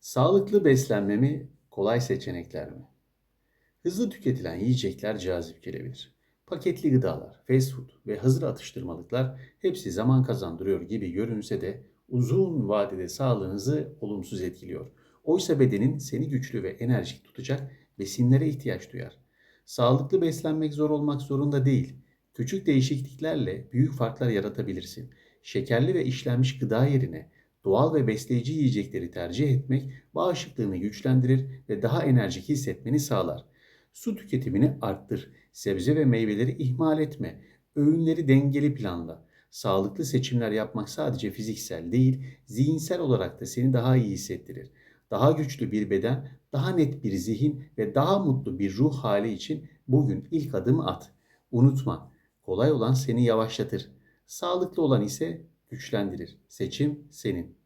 Sağlıklı beslenme mi, kolay seçenekler mi? Hızlı tüketilen yiyecekler cazip gelebilir. Paketli gıdalar, fast food ve hazır atıştırmalıklar hepsi zaman kazandırıyor gibi görünse de uzun vadede sağlığınızı olumsuz etkiliyor. Oysa bedenin seni güçlü ve enerjik tutacak besinlere ihtiyaç duyar. Sağlıklı beslenmek zor olmak zorunda değil. Küçük değişikliklerle büyük farklar yaratabilirsin. Şekerli ve işlenmiş gıda yerine doğal ve besleyici yiyecekleri tercih etmek bağışıklığını güçlendirir ve daha enerjik hissetmeni sağlar. Su tüketimini arttır. Sebze ve meyveleri ihmal etme. Öğünleri dengeli planla. Sağlıklı seçimler yapmak sadece fiziksel değil, zihinsel olarak da seni daha iyi hissettirir. Daha güçlü bir beden, daha net bir zihin ve daha mutlu bir ruh hali için bugün ilk adımı at. Unutma, kolay olan seni yavaşlatır. Sağlıklı olan ise güçlendirir. Seçim senin.